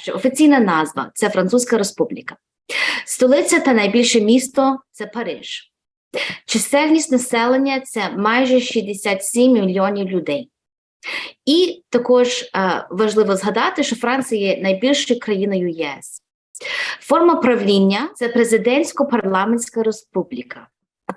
Перше, офіційна назва це Французька Республіка. Столиця та найбільше місто це Париж. Чисельність населення це майже 67 мільйонів людей. І також е, важливо згадати, що Франція є найбільшою країною ЄС. Форма правління це президентсько-парламентська республіка.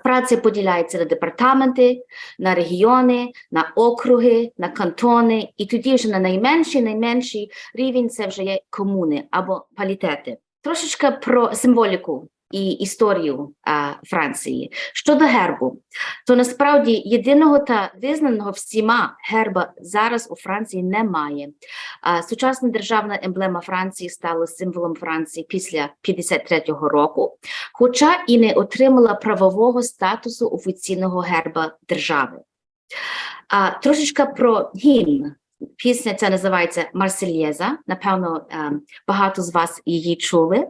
Франція поділяється на департаменти, на регіони, на округи, на кантони, і тоді вже на найменший, найменший рівень це вже є комуни або палітети. Трошечка про символіку і історію а, Франції. Щодо гербу, то насправді єдиного та визнаного всіма герба зараз у Франції немає. А, сучасна державна емблема Франції стала символом Франції після 53-го року, хоча і не отримала правового статусу офіційного герба держави. А, трошечка про гімн. Пісня ця називається Марсельєза. Напевно, е, багато з вас її чули.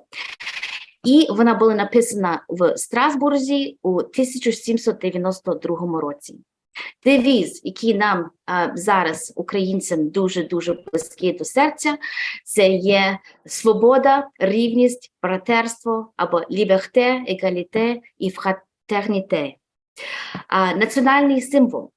І вона була написана в Страсбурзі у 1792 році. Девіз, який нам а, зараз, українцям, дуже дуже близький до серця, це є свобода, рівність, братерство або liberté, égalité і fraternité. А, національний символ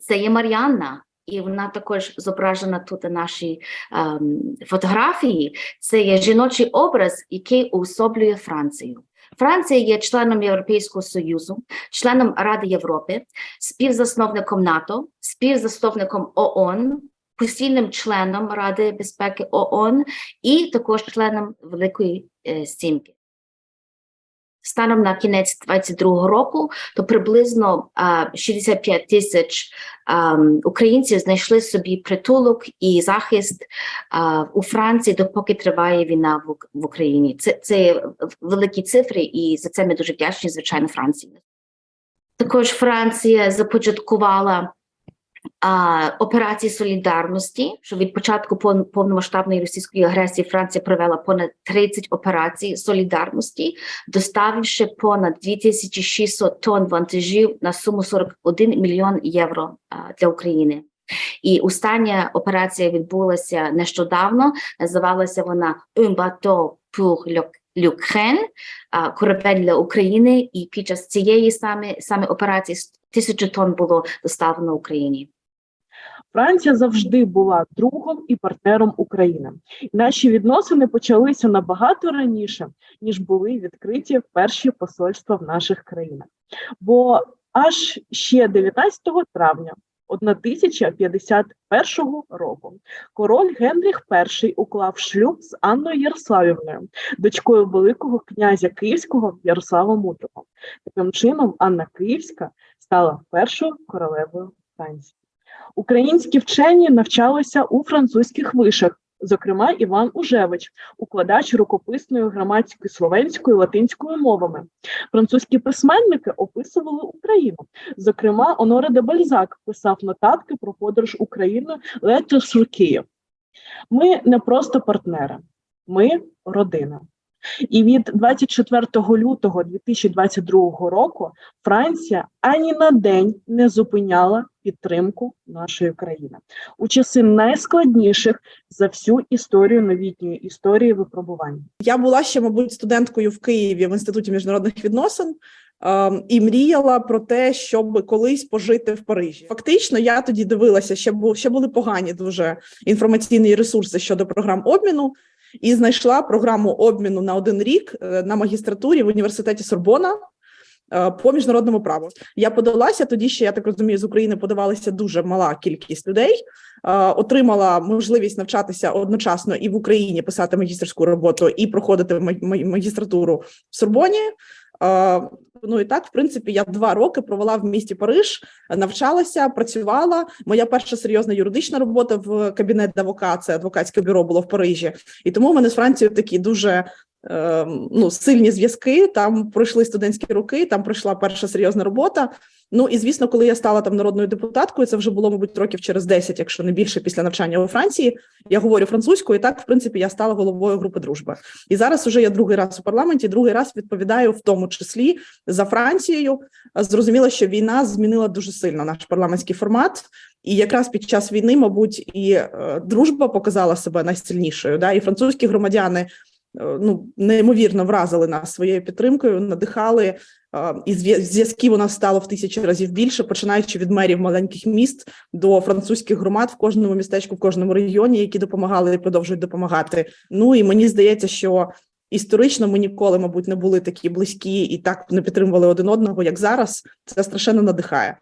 це є Маріанна, і вона також зображена тут на нашій ем, фотографії. Це є жіночий образ, який уособлює Францію. Франція є членом Європейського Союзу, членом Ради Європи, співзасновником НАТО, співзасновником ООН, постійним членом Ради безпеки ООН і також членом Великої е, Сімки. Станом на кінець 22 року, то приблизно а, 65 тисяч українців знайшли собі притулок і захист у Франції, допоки триває війна в Україні. Це, це великі цифри, і за це ми дуже вдячні, звичайно, Франції. Також Франція започаткувала а, операції солідарності, що від початку пов- повномасштабної російської агресії Франція провела понад 30 операцій солідарності, доставивши понад 2600 тонн вантажів на суму 41 мільйон євро а, для України. І остання операція відбулася нещодавно. Називалася вона «Un bateau pour l'Ukraine», корабель для України. І під час цієї саме, саме операції тисячу тонн було доставлено Україні. Франція завжди була другом і партнером України. Наші відносини почалися набагато раніше, ніж були відкриті перші посольства в наших країнах. Бо аж ще 19 травня 1051 року король Генріх І уклав шлюб з Анною Ярославівною, дочкою Великого князя Київського Ярослава Мудрого. Таким чином, Анна Київська стала першою королевою Франції. Українські вчені навчалися у французьких вишах, зокрема Іван Ужевич, укладач рукописної граматської словенської латинською мовами. Французькі письменники описували Україну. Зокрема, Оноре де Бальзак писав нотатки про подорож Україною sur Київ. Ми не просто партнери, ми родина. І від 24 лютого 2022 року Франція ані на день не зупиняла підтримку нашої країни у часи найскладніших за всю історію новітньої історії випробувань. Я була ще, мабуть, студенткою в Києві в інституті міжнародних відносин ем, і мріяла про те, щоб колись пожити в Парижі. Фактично, я тоді дивилася, ще бу ще були погані дуже інформаційні ресурси щодо програм обміну, і знайшла програму обміну на один рік е, на магістратурі в університеті Сорбона. е, По міжнародному праву я подалася тоді. Ще я так розумію, з України подавалася дуже мала кількість людей. е, Отримала можливість навчатися одночасно і в Україні писати магістерську роботу, і проходити ма- ма- магістратуру в Сорбоні. Е, Ну і так, в принципі, я два роки провела в місті Париж, навчалася, працювала. Моя перша серйозна юридична робота в кабінет Давока, це адвокатське бюро було в Парижі. І тому мене з Францією такі дуже ну, сильні зв'язки. Там пройшли студентські роки, там пройшла перша серйозна робота. Ну і звісно, коли я стала там народною депутаткою, це вже було, мабуть, років через 10, якщо не більше після навчання у Франції. Я говорю французькою, і так, в принципі, я стала головою групи дружби. І зараз уже я другий раз у парламенті, другий раз відповідаю в тому числі за Францією. Зрозуміло, що війна змінила дуже сильно наш парламентський формат. І якраз під час війни, мабуть, і е, дружба показала себе найсильнішою. Да? І французькі громадяни ну неймовірно вразили нас своєю підтримкою, надихали. е, І зв'я- зв'язків у нас стало в тисячі разів більше, починаючи від мерів маленьких міст до французьких громад в кожному містечку, в кожному регіоні, які допомагали і продовжують допомагати. Ну і мені здається, що історично ми ніколи, мабуть, не були такі близькі і так не підтримували один одного, як зараз. Це страшенно надихає.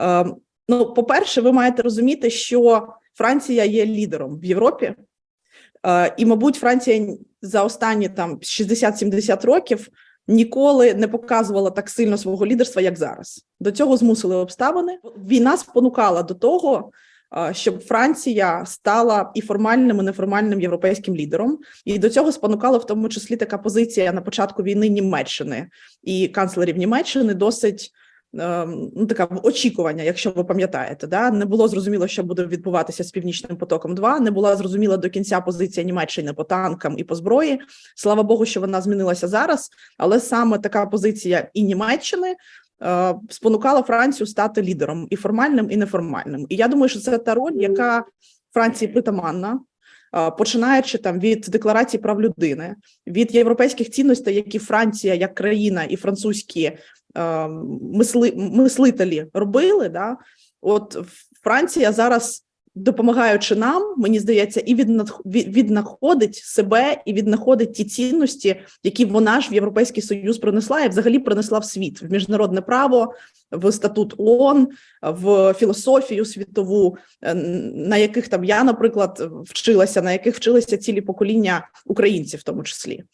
Е, Ну, по-перше, ви маєте розуміти, що Франція є лідером в Європі, Е, і, мабуть, Франція за останні там 60-70 років ніколи не показувала так сильно свого лідерства, як зараз. До цього змусили обставини. Війна спонукала до того, е, щоб Франція стала і формальним, і неформальним європейським лідером. І до цього спонукала в тому числі така позиція на початку війни Німеччини і канцлерів Німеччини досить. Ем, Ну, така очікування, якщо ви пам'ятаєте, да не було зрозуміло, що буде відбуватися з північним потоком. 2 не була зрозуміла до кінця позиція Німеччини по танкам і по зброї. Слава Богу, що вона змінилася зараз. Але саме така позиція і Німеччини е, спонукала Францію стати лідером і формальним, і неформальним. І я думаю, що це та роль, яка Франції притаманна. е, Починаючи там від декларації прав людини, від європейських цінностей, які Франція як країна і французькі мисли, мислителі робили, да, от Франція зараз, допомагаючи нам, мені здається, і віднаходить себе і віднаходить ті цінності, які вона ж в Європейський Союз принесла і взагалі принесла в світ в міжнародне право, в статут ООН, в філософію світову, е, на яких там я, наприклад, вчилася, на яких вчилися цілі покоління українців, в тому числі.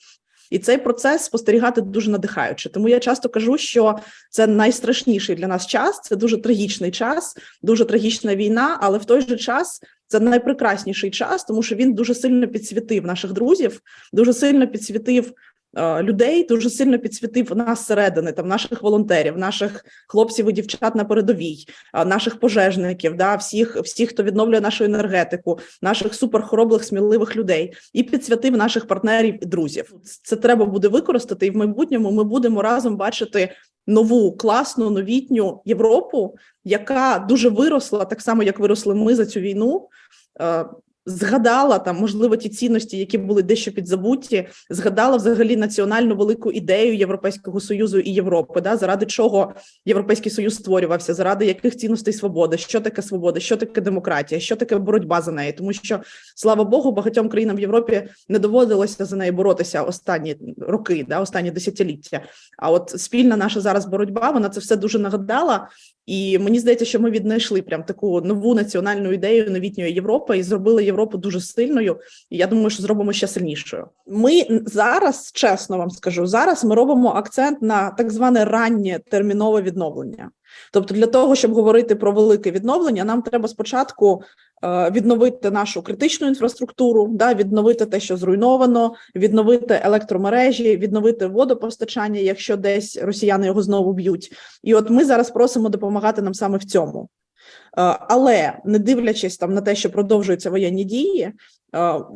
І цей процес спостерігати дуже надихаюче. Тому я часто кажу, що це найстрашніший для нас час. Це дуже трагічний час, дуже трагічна війна, але в той же час це найпрекрасніший час, тому що він дуже сильно підсвітив наших друзів, дуже сильно підсвітив. Е, Людей дуже сильно підсвітив нас зсередини, там наших волонтерів, наших хлопців і дівчат на передовій, е, наших пожежників, да всіх, всіх, хто відновлює нашу енергетику, наших суперхороблих, сміливих людей, і підсвятив наших партнерів і друзів. Це треба буде використати, і в майбутньому ми будемо разом бачити нову класну новітню Європу, яка дуже виросла, так само як виросли ми за цю війну. Згадала там, можливо, ті цінності, які були дещо підзабуті, згадала взагалі національну велику ідею Європейського союзу і Європи, да, заради чого Європейський Союз створювався, заради яких цінностей свободи, що таке свобода, що таке демократія, що таке боротьба за неї, тому що слава Богу, багатьом країнам в Європі не доводилося за неї боротися останні роки, да, останні десятиліття. А от спільна наша зараз боротьба, вона це все дуже нагадала. І мені здається, що ми віднайшли прям таку нову національну ідею новітньої Європи і зробили Європу дуже сильною. І я думаю, що зробимо ще сильнішою. Ми зараз, чесно вам скажу, зараз ми робимо акцент на так зване раннє термінове відновлення. Тобто, для того, щоб говорити про велике відновлення, нам треба спочатку е, відновити нашу критичну інфраструктуру, да, відновити те, що зруйновано, відновити електромережі, відновити водопостачання, якщо десь росіяни його знову б'ють. І от ми зараз просимо допомагати нам саме в цьому. Е, Але не дивлячись там на те, що продовжуються воєнні дії,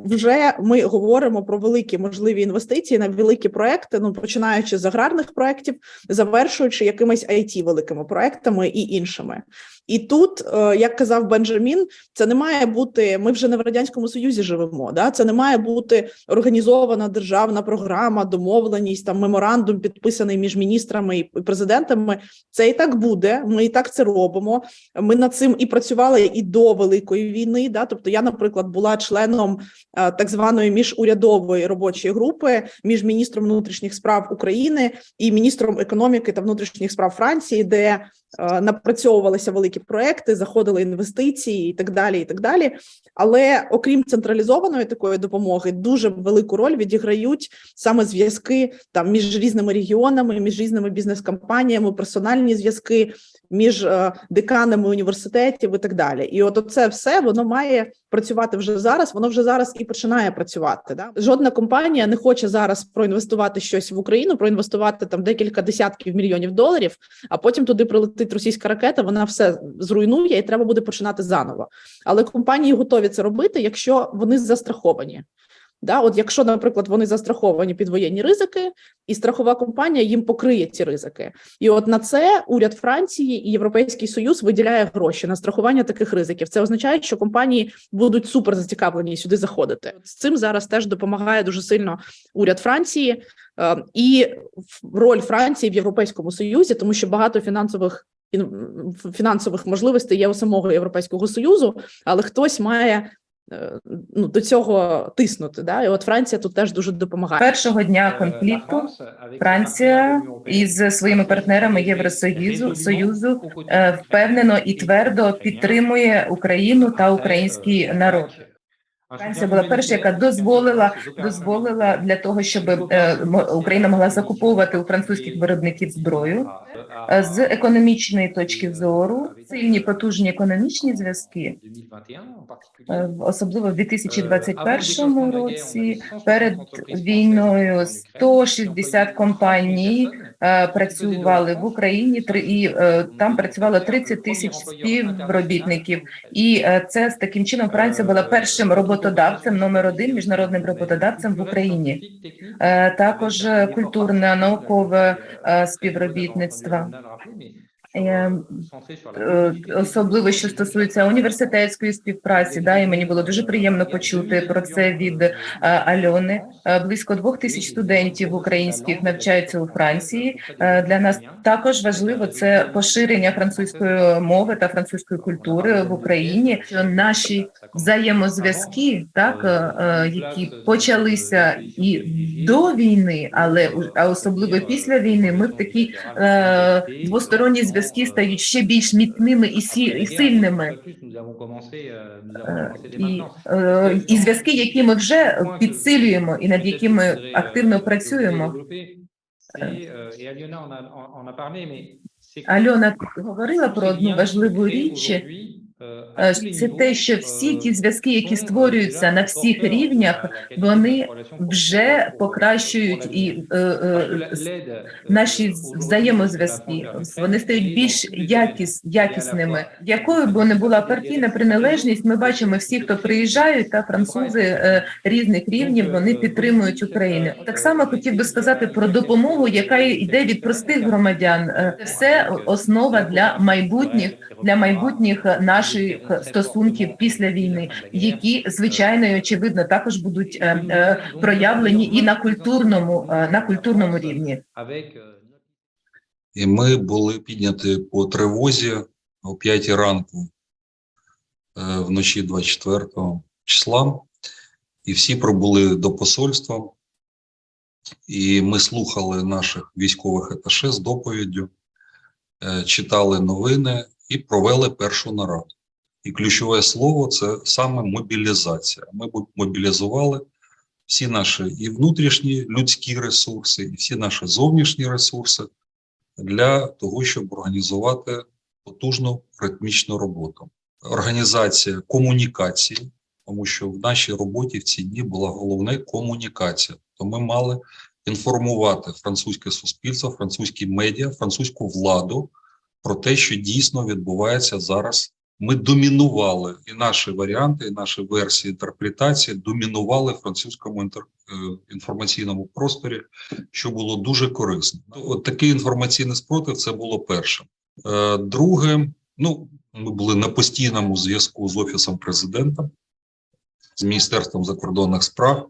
вже ми говоримо про великі можливі інвестиції на великі проекти, ну починаючи з аграрних проєктів, завершуючи якимись it великими проектами і іншими. І тут, е, як казав Бенджамін, це не має бути. Ми вже не в радянському союзі живемо. Да, це не має бути організована державна програма, домовленість, там меморандум підписаний між міністрами і президентами. Це і так буде. Ми і так це робимо. Ми над цим і працювали і до великої війни. Да, тобто, я, наприклад, була членом е, так званої міжурядової робочої групи між міністром внутрішніх справ України і міністром економіки та внутрішніх справ Франції, де напрацьовувалися великі проекти, заходили інвестиції і так далі. І так далі. Але окрім централізованої такої допомоги, дуже велику роль відіграють саме зв'язки там між різними регіонами, між різними бізнес-компаніями, персональні зв'язки між е, деканами університетів і так далі. І от це все воно має працювати вже зараз. Воно вже зараз і починає працювати. Да? Жодна компанія не хоче зараз проінвестувати щось в Україну, проінвестувати там декілька десятків мільйонів доларів, а потім туди прилетить російська ракета. Вона все зруйнує, і треба буде починати заново. Але компанії готові це робити, якщо вони застраховані. Да, от якщо, наприклад, вони застраховані під воєнні ризики, і страхова компанія їм покриє ці ризики. І от на це уряд Франції і Європейський Союз виділяє гроші на страхування таких ризиків. Це означає, що компанії будуть супер зацікавлені сюди заходити. З цим зараз теж допомагає дуже сильно уряд Франції е, і роль Франції в Європейському Союзі, тому що багато фінансових ін- фінансових можливостей є у самого Європейського Союзу, але хтось має е, ну, до цього тиснути. Да? І от Франція тут теж дуже допомагає. першого дня конфлікту Франція із своїми партнерами Євросоюзу Союзу е, впевнено і твердо підтримує Україну та український народ. Франція була перша, яка дозволила дозволила для того, щоб е, Україна могла закуповувати у французьких виробників зброю. Е, З економічної точки зору сильні потужні економічні зв'язки, е, особливо в 2021 році. Перед війною 160 компаній е, працювали в Україні. і е, там працювало 30 тисяч співробітників. І е, це з таким чином Франція була першим роботодавцем номер один міжнародним роботодавцем в Україні. Е, Також культурне наукове е, співробітництво. Е, е, особливо що стосується університетської співпраці. Да, і мені було дуже приємно почути про це від е, Альони. Е, Близько двох тисяч студентів українських навчаються у Франції. Для нас також важливо це поширення французької мови та французької культури в Україні. Наші взаємозв'язки, так які почалися і до війни, але а особливо після війни, ми в такій е, двосторонні зв'язки стають ще більш міцними і, сі, сильними. Е, І, е, і зв'язки, які ми вже підсилюємо і над якими активно працюємо. Альона говорила про одну важливу річ. Е, Це те, що всі ті зв'язки, які створюються на всіх рівнях, вони вже покращують і е, е, наші взаємозв'язки. Вони стають більш якіс, якісними. Якою б не була партійна приналежність, ми бачимо всі, хто приїжджають, та французи е, різних рівнів, вони підтримують Україну. Так само хотів би сказати про допомогу, яка йде від простих громадян. Е, Це все основа для майбутніх для майбутніх наших стосунків після війни, які звичайно і очевидно також будуть е, е, проявлені і на культурному е, на культурному рівні. І ми були підняті по тривозі о 5 ранку вночі 24 числа, і всі прибули до посольства. І ми слухали наших військових аташе з доповіддю, читали новини і провели першу нараду. І ключове слово це саме мобілізація. Ми мобілізували всі наші і внутрішні людські ресурси, і всі наші зовнішні ресурси для того, щоб організувати потужну ритмічну роботу. Організація комунікації, тому що в нашій роботі в ці дні була головне комунікація. То ми мали інформувати французьке суспільство, французькі медіа, французьку владу про те, що дійсно відбувається зараз. Ми домінували і наші варіанти, і наші версії інтерпретації домінували французькому інтер, е, інформаційному просторі, що було дуже корисно. От такий інформаційний спротив це було перше. Е, Друге, ну ми були на постійному зв'язку з офісом президента, з міністерством закордонних справ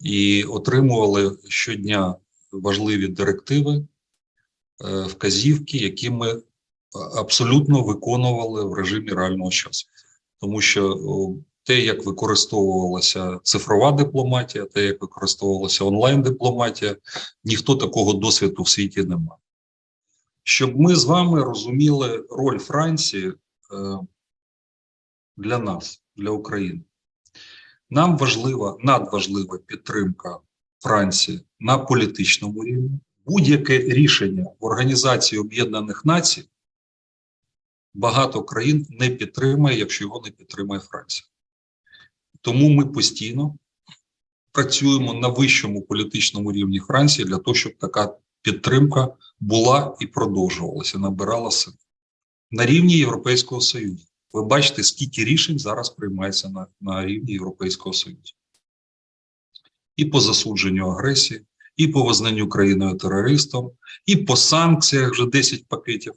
і отримували щодня важливі директиви, е, вказівки, які ми абсолютно виконували в режимі реального часу, тому що те, як використовувалася цифрова дипломатія, те, як використовувалася онлайн дипломатія, ніхто такого досвіду в світі не має. Щоб ми з вами розуміли роль Франції е, для нас, для України. Нам важлива, надважлива підтримка Франції на політичному рівні. Будь-яке рішення в Організації Об'єднаних Націй багато країн не підтримає, якщо його не підтримає Франція. Тому ми постійно працюємо на вищому політичному рівні Франції для того, щоб така підтримка була і продовжувалася, набирала сил. На рівні Європейського Союзу. Ви бачите, скільки рішень зараз приймається на, на рівні Європейського Союзу. і по засудженню агресії, і по визнанню країною терористом, і по санкціях вже 10 пакетів.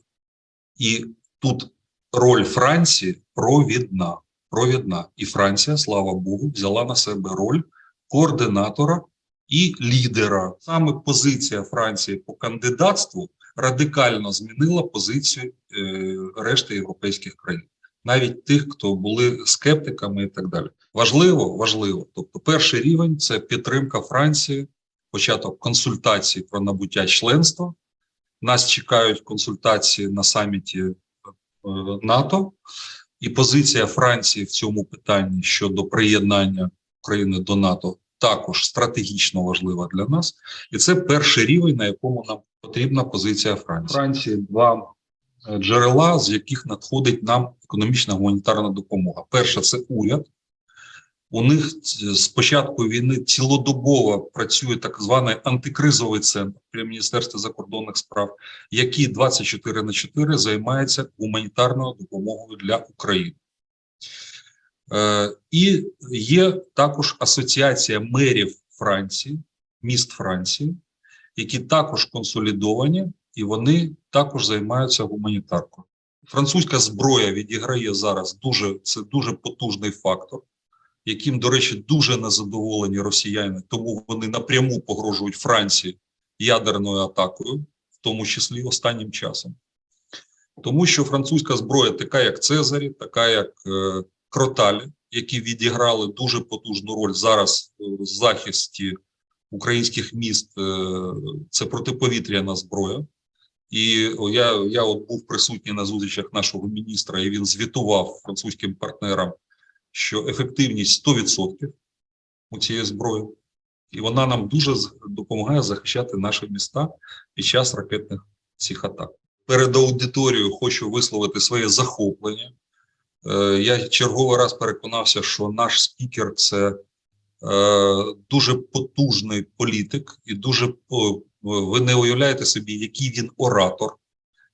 І тут роль Франції провідна. провідна. І Франція, слава Богу, взяла на себе роль координатора і лідера. Саме позиція Франції по кандидатству радикально змінила позицію е, решти європейських країн, навіть тих, хто були скептиками і так далі. Важливо, важливо. Тобто, перший рівень це підтримка Франції, початок консультацій про набуття членства. Нас чекають консультації на саміті НАТО, і позиція Франції в цьому питанні щодо приєднання України до НАТО також стратегічно важлива для нас, і це перший рівень, на якому нам потрібна позиція Франції. Франції два е, джерела, з яких надходить нам економічна гуманітарна допомога. Перше це уряд. У них ц- з початку війни цілодобово працює так званий антикризовий центр при Міністерстві закордонних справ, який 24 на 4 займається гуманітарною допомогою для України. Е, і є також асоціація мерів Франції, міст Франції, які також консолідовані, і вони також займаються гуманітаркою. Французька зброя відіграє зараз дуже це дуже потужний фактор, яким, до речі, дуже незадоволені росіяни, тому вони напряму погрожують Франції ядерною атакою, в тому числі останнім часом. Тому що французька зброя, така як Цезарі, така як е, Кроталі, які відіграли дуже потужну роль зараз е, в захисті українських міст, е, це протиповітряна зброя. І я, я от був присутній на зустрічах нашого міністра, і він звітував французьким партнерам, що ефективність 100% у цієї зброї, і вона нам дуже допомагає захищати наші міста під час ракетних цих атак. Перед аудиторією хочу висловити своє захоплення. Е, Я черговий раз переконався, що наш спікер це е, дуже потужний політик, і дуже ви не уявляєте собі, який він оратор,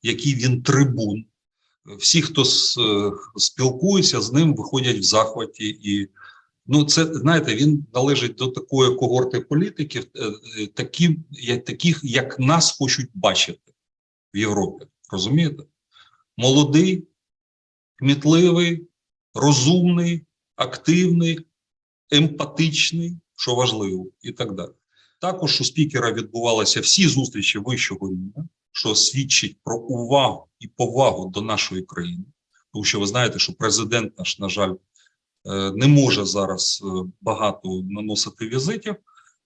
який він трибун. Всі, хто е, спілкується з ним, виходять в захваті. І ну, це знаєте, він належить до такої когорти політиків, е, е, такі, як, таких, як нас хочуть бачити в Європі. Розумієте? Молодий, кмітливий, розумний, активний, емпатичний, що важливо, і так далі. Також у спікера відбувалися всі зустрічі вищого рівня, що свідчить про увагу і повагу до нашої країни. Тому що ви знаєте, що президент наш, на жаль, е, не може зараз е, багато наносити візитів,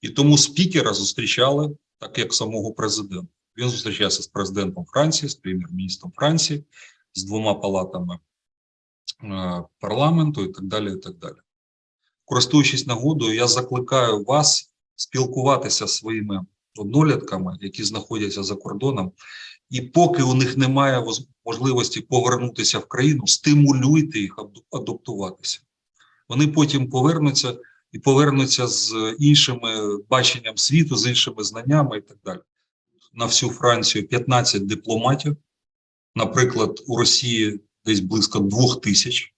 і тому спікера зустрічали так, як самого президента. Він зустрічався з президентом Франції, з прем'єр-міністром Франції, з двома палатами е, парламенту і так далі. і так далі. Користуючись нагодою, я закликаю вас спілкуватися своїми однолітками, які знаходяться за кордоном, і поки у них немає можливості повернутися в країну, стимулюйте їх адаптуватися. Вони потім повернуться і повернуться з іншими баченням світу, з іншими знаннями і так далі. На всю Францію 15 дипломатів. Наприклад, у Росії десь близько двох тисяч,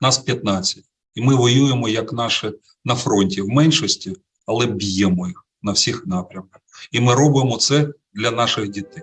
нас 15. І ми воюємо як наші на фронті в меншості, але б'ємо їх на всіх напрямках. І ми робимо це для наших дітей.